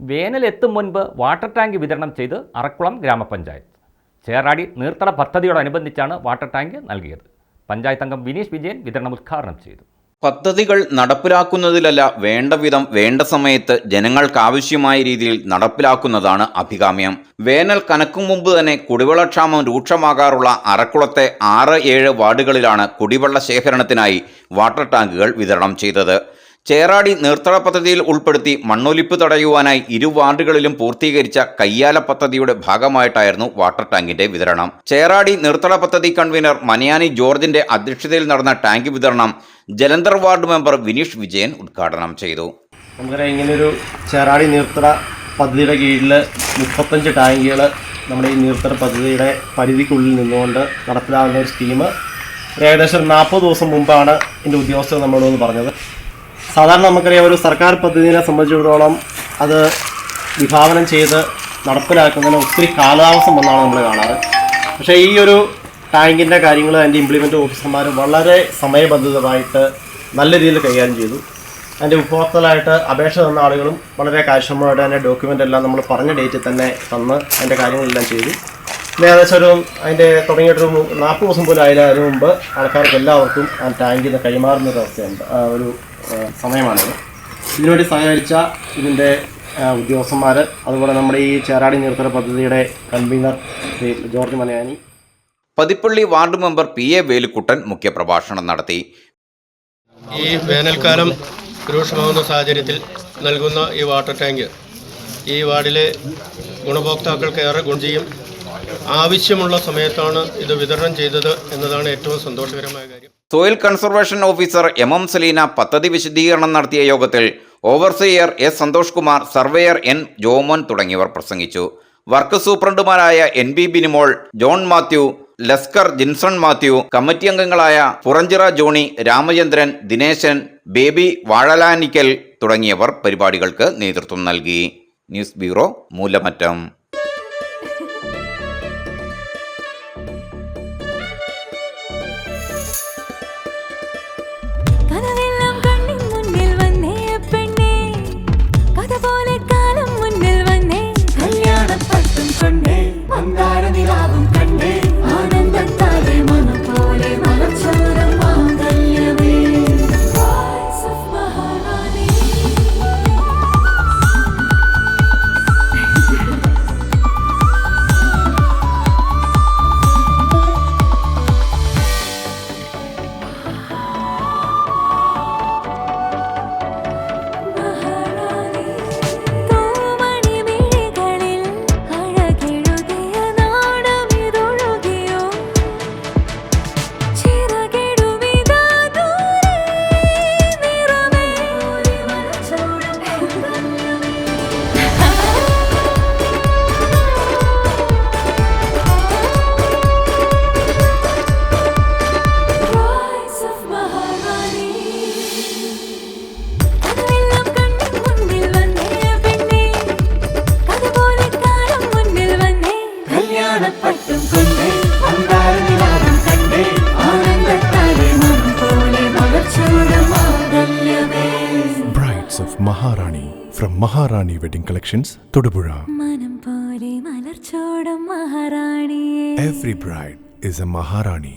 വേനൽ എത്തും മുൻപ് വാട്ടർ ടാങ്ക് വിതരണം ചെയ്ത് അറക്കുളം ഗ്രാമപഞ്ചായത്ത്. ചേറാടി നീർത്തട പദ്ധതിയോടനുബന്ധിച്ചാണ് വാട്ടർ ടാങ്ക് നൽകിയത്. പഞ്ചായത്ത് അംഗം വിനീഷ് വിജയൻ വിതരണം ഉദ്ഘാടനം ചെയ്തു. പദ്ധതികൾ നടപ്പിലാക്കുന്നതിലല്ല വേണ്ട വിധം വേണ്ട സമയത്ത് ജനങ്ങൾക്കാവശ്യമായ രീതിയിൽ നടപ്പിലാക്കുന്നതാണ് അഭികാമ്യം. വേനൽ കനക്കും മുമ്പ് തന്നെ കുടിവെള്ളക്ഷാമം രൂക്ഷമാകാറുള്ള അറക്കുളത്തെ ആറ് ഏഴ് വാർഡുകളിലാണ് കുടിവെള്ള ശേഖരണത്തിനായി വാട്ടർ ടാങ്കുകൾ വിതരണം ചെയ്തത്. ചേറാടി നീർത്തട പദ്ധതിയിൽ ഉൾപ്പെടുത്തി മണ്ണൊലിപ്പ് തടയുവാനായി ഇരു വാർഡുകളിലും പൂർത്തീകരിച്ച കയ്യാല പദ്ധതിയുടെ ഭാഗമായിട്ടായിരുന്നു വാട്ടർ ടാങ്കിന്റെ വിതരണം. ചേറാടി നീർത്തട പദ്ധതി കൺവീനർ മനിയാനി ജോർജിന്റെ അധ്യക്ഷതയിൽ നടന്ന ടാങ്ക് വിതരണം ജലന്ധർ വാർഡ് മെമ്പർ വിനീഷ് വിജയൻ ഉദ്ഘാടനം ചെയ്തു. ഇങ്ങനൊരു ചേറാടി നീർത്തട പദ്ധതിയുടെ കീഴിൽ മുപ്പത്തഞ്ച് ടാങ്കുകൾ നമ്മുടെ ഈ നീർത്തട പദ്ധതിയുടെ പരിധിക്കുള്ളിൽ നിന്നുകൊണ്ട് നടപ്പിലാകുന്ന ഒരു സ്കീം ഏകദേശം നാൽപ്പത് ദിവസം മുമ്പാണ് എന്റെ ഉദ്യോഗസ്ഥർ നമ്മളോട് പറഞ്ഞത്. സാധാരണ നമുക്കറിയാം ഒരു സർക്കാർ പദ്ധതിയെ സംബന്ധിച്ചിടത്തോളം അത് വിഭാവനം ചെയ്ത് നടപ്പിലാക്കുന്നതിന് ഒത്തിരി കാലതാമസം വന്നാണ് നമ്മൾ കാണാറ്. പക്ഷേ ഈ ഒരു ടാങ്കിന്റെ കാര്യങ്ങൾ അതിന്റെ ഇംപ്ലിമെന്റ് ഓഫീസർമാർ വളരെ സമയബന്ധിതമായിട്ട് നല്ല രീതിയിൽ കൈകാര്യം ചെയ്തു. അതിന്റെ ഉപഭോക്താക്കളായിട്ട് അപേക്ഷ തന്ന ആളുകളും വളരെ കാര്യക്ഷമമായിട്ട് അതിന്റെ ഡോക്യുമെന്റ് എല്ലാം നമ്മൾ പറഞ്ഞ ഡേറ്റിൽ തന്നെ തന്ന് അതിന്റെ കാര്യങ്ങളെല്ലാം ചെയ്തു. പിന്നെ ഏകദേശം ഒരു അതിന്റെ തുടങ്ങിയിട്ടൊരു നാൽപ്പത് ദിവസം പോലും ആയില്ല അതിന് മുമ്പ് ആൾക്കാർക്ക് എല്ലാവർക്കും ആ ടാങ്കിൽ നിന്ന് കൈമാറുന്ന ഒരു അവസ്ഥയുണ്ട്. ഒരു സമയമാണിത് ഇതിനുവേണ്ടി സഹകരിച്ച ഇതിന്റെ ഉദ്യോഗസ്ഥന്മാർ അതുപോലെ നമ്മുടെ ഈ ചേരാടി നീർത്തല പദ്ധതിയുടെ convener Shri George Malayani. Pathippalli ward member P A Velukuttan മുഖ്യപ്രഭാഷണം നടത്തി. ഈ വേനൽക്കാലം രൂക്ഷമാകുന്ന സാഹചര്യത്തിൽ നൽകുന്ന ഈ വാട്ടർ ടാങ്ക് ഈ വാർഡിലെ ഗുണഭോക്താക്കൾക്ക് ഏറെ ഗുണം ചെയ്യും. ആവശ്യമുള്ള സമയത്താണ് ഇത് വിതരണം ചെയ്തത് എന്നതാണ് ഏറ്റവും സന്തോഷകരമായ കാര്യം. Soil conservation officer M M Saleena പദ്ധതി വിശദീകരണം നടത്തിയ യോഗത്തിൽ overseer S Santhosh Kumar surveyor N Jomon തുടങ്ങിയവർ പ്രസംഗിച്ചു. Work സൂപ്രണ്ടുമാരായ N B Binimol John Mathew Laskar Jinson Mathew committee അംഗങ്ങളായ പുറഞ്ചിറ ജോണി രാമചന്ദ്രൻ ദിനേശൻ ബേബി വാഴലാനിക്കൽ തുടങ്ങിയവർ പരിപാടികൾക്ക് നേതൃത്വം നൽകി. News bureau Moolamattam. From Maharani Wedding Collections, Todupuzha. മനം പോലെ മലർച്ചോടം മഹാറാണിയേ Every bride is a Maharani.